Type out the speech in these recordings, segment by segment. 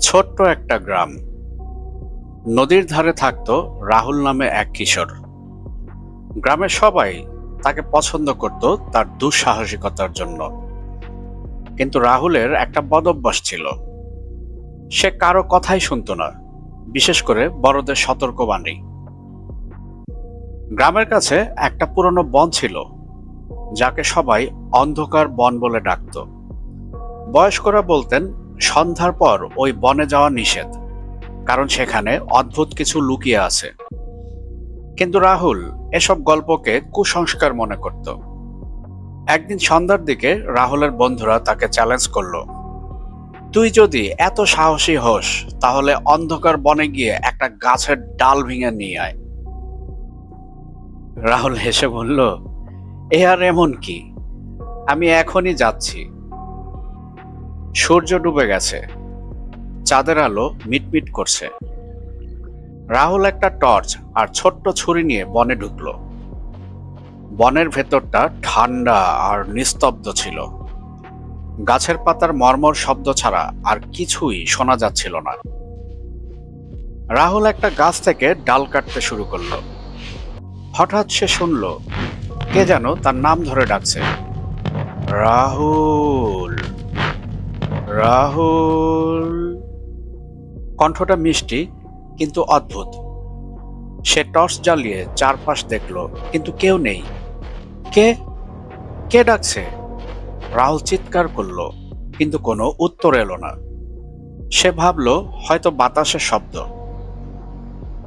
ছোট্ট একটা গ্রাম। নদীর ধারে থাকতো রাহুল নামে এক কিশোর। গ্রামের সবাই তাকে পছন্দ করত তার দুঃসাহসিকতার জন্য। কিন্তু রাহুলের একটা বদভ্যাস ছিল। সে কারও কথাই শুনতো না, বিশেষ করে বড়দের সতর্কবাণী। গ্রামের কাছে একটা পুরনো বন ছিল, যাকে সবাই অন্ধকার বন বলে ডাকত। বয়স্করা বলতেন সন্ধ্যার পর ওই বনে যাওয়া নিষেধ, কারণ সেখানে অদ্ভুত কিছু লুকিয়ে আছে। কিন্তু রাহুল এসব গল্পকে কুসংস্কার মনে করত। একদিন সন্ধ্যার দিকে রাহুলের বন্ধুরা তাকে চ্যালেঞ্জ করল, তুই যদি এত সাহসী হোস, তাহলে অন্ধকার বনে গিয়ে একটা গাছের ডাল ভেঙে নিয়ে আয়। রাহুল হেসে বলল, এ আর এমন কি? আমি এখনই যাচ্ছি। সূর্য ডুবে গেছে। চাঁদের আলো মিটমিট করছে। রাহুল একটা টর্চ আর ছোট্ট ছুরি নিয়ে বনে ঢুকলো। বনের ভেতরটা ঠান্ডা আর নিস্তব্ধ ছিল। গাছের পাতার মর্মর শব্দ ছাড়া আর কিছুই শোনা যাচ্ছিল না। রাহুল একটা গাছ থেকে ডাল কাটতে শুরু করল। হঠাৎ সে শুনল, কে যেন তার নাম ধরে ডাকছে। রাহুল। রাহুল। কণ্ঠটা মিষ্টি, কিন্তু অদ্ভুত। সে টর্চ জ্বালিয়ে চারপাশ দেখল, কিন্তু কেউ নেই। কে? কে ডাকছে? রাহুল চিৎকার করল, কিন্তু কোনো উত্তর এলো না। সে ভাবলো, হয়তো বাতাসের শব্দ।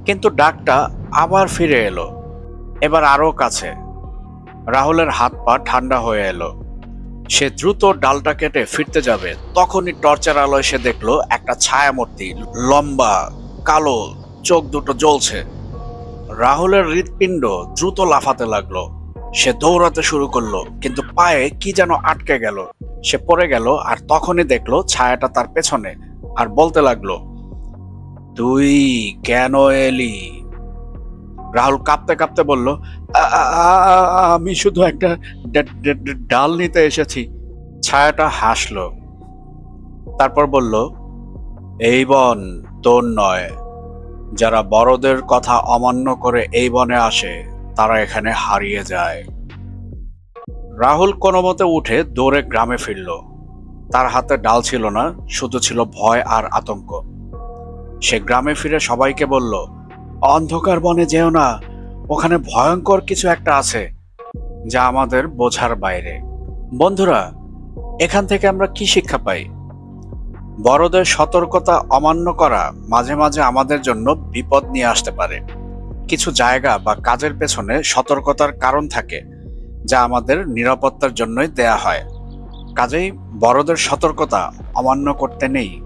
কিন্তু ডাকটা আবার ফিরে এলো, এবার আরও কাছে। রাহুলের হাত পা ঠান্ডা হয়ে এলো। সে দ্রুত ডালটা কেটে ফিরতে যাবে। তখনই টর্চের আলোয় সে দেখল একটা ছায়ামূর্তি, লম্বা, কালো, চোখ দুটো জ্বলছে। রাহুলের হৃৎপিণ্ড দ্রুত লাফাতে লাগল। সে দৌড়াতে শুরু করল, কিন্তু পায়ে কি যেন আটকে গেল। সে পড়ে গেল আর তখনই দেখল ছায়াটা তার পেছনে আর বলতে লাগল, তুই কেন এলি? রাহুল কাঁপতে কাঁপতে বলল, "আ- আ- আ- আমি শুধু একটা ডাল নিতে এসেছি। ছায়াটা হাসলো। তারপর বলল, এই বন তোর নয়। যারা বড়দের কথা অমান্য করে এই বনে আসে, তারা এখানে হারিয়ে যায়। রাহুল কোনো মতে উঠে দৌড়ে গ্রামে ফিরল। তার হাতে ডাল ছিল না, শুধু ছিল ভয় আর আতঙ্ক। সে গ্রামে ফিরে সবাইকে বলল অন্ধকার বনে যেও না। ওখানে ভয়ঙ্কর কিছু একটা আছে, যা আমাদের বোঝার বাইরে। বন্ধুরা, এখান থেকে আমরা কি শিক্ষা পাই? বড়দের সতর্কতা অমান্য করা মাঝে মাঝে আমাদের জন্য বিপদ নিয়ে আসতে পারে। কিছু জায়গা বা কাজের পেছনে সতর্কতার কারণ থাকে, যা আমাদের নিরাপত্তার জন্যই দেয়া হয়। কাজেই বড়দের সতর্কতা অমান্য করতে নেই।